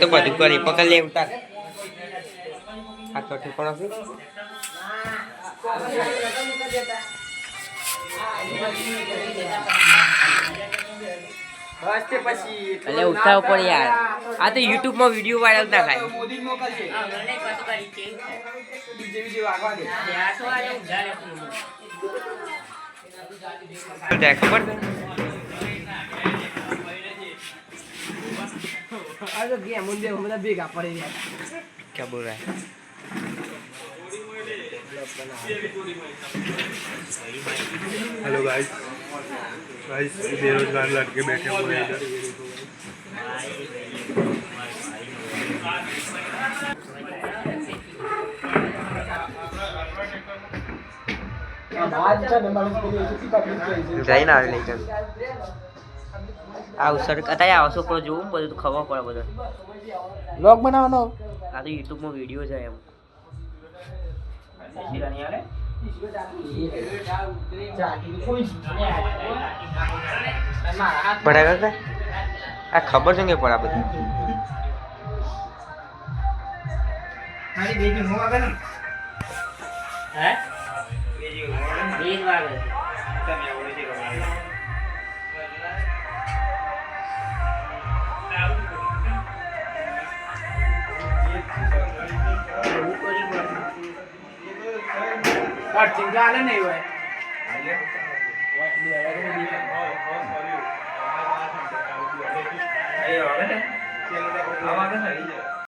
તો બધું કરી પકડ લે ઉતાર. આ તો છે. એટલે ઉઠાવ પણ યાર. આ તો યુટ્યુબ વીડિયો વાયરલ ના થાય ખબર છે? આ તો ગયા મુંડે બધા ભેગા પડી રહ્યા क्या बोल रहा है हेलो गाइस गाइस बेरोजगार लड़के बैठे हुए हैं इधर આજ છે ને આવે સર અત્યારે આવશો છોકરો જોવું બધું તો ખબર પડે બધું. બ્લોગ બનાવવાનો? આ તો યુટ્યુબમાં વીડિયો છે એમ. ભડા કાકા આ ખબર છે કે પડે આ બધી? મારી બેબી હું આગળ કાટ ચિંતા આલે નહીં હોય. આવા